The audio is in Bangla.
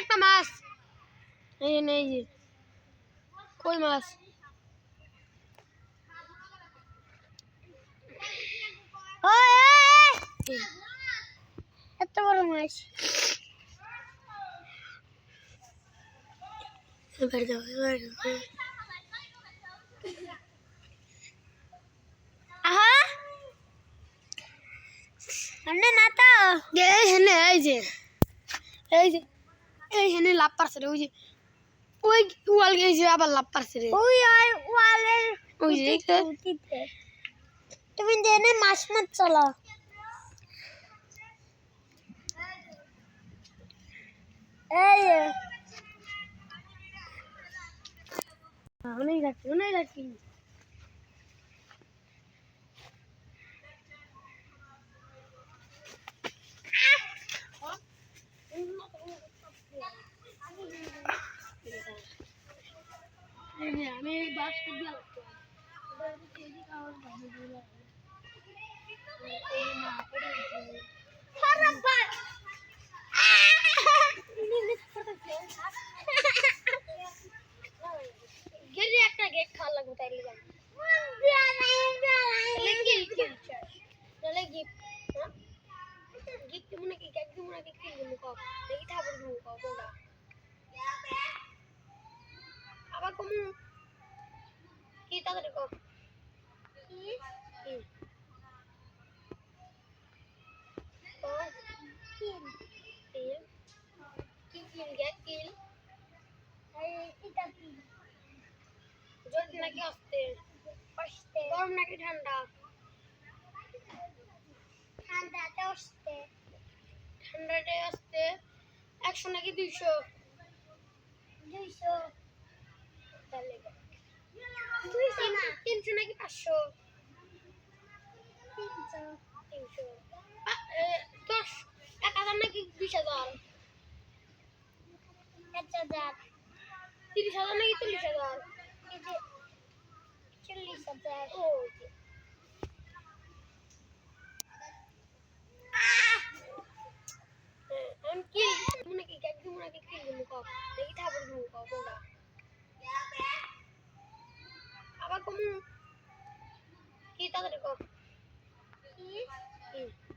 একটা মাছ। এই এই যে। কই মাছ? ওই ওই, এত বড় মাছ। এবার দাও এবার আহা! না তো এই যে। এই যে এই হেনে লাভ পারছে রে ওই যে ওই ওয়াল গেছে আবার লাভ পারছে রে। ওই ওই ওয়ালের ওই যে তুমি জেনে মাছ মাছ চলো। এই যে, অনেক যাচ্ছি অনেক যাচ্ছি এই যে আমি এই বাস দিয়ে গেলে একটা গেট খাওয়া লাগবে তাইলে যাব। তাহলে গিফট গিফট তাহলে গিফট হ্যাঁ? গিফট মনে কি কেক দিব নাকি? কি দিব? কও। দেখি থাপড় দিব কও কোনটা আবার কমু। কি তাড়াতাড়ি কও কি কিল কিল গে কিল জোর নাকি আসতে। গরম নাকি ঠান্ডা? ঠান্ডাতে আসতে। ঠান্ডাতে আসতে একশো নাকি দুইশো? দুইশো। তাহলে তিনশো নাকি পাঁচশো? তিনশো দশ, এক হাজার নাকি বিশ হাজার? এক হাজার। তিরিশ হাজার নাকি চল্লিশ হাজার? চল্লিশ হাজার। ও কি মনে কি দিব নাকি কি দিব কও দেখি থাপড় দিব Kita ko ko. Hmm? Hmm.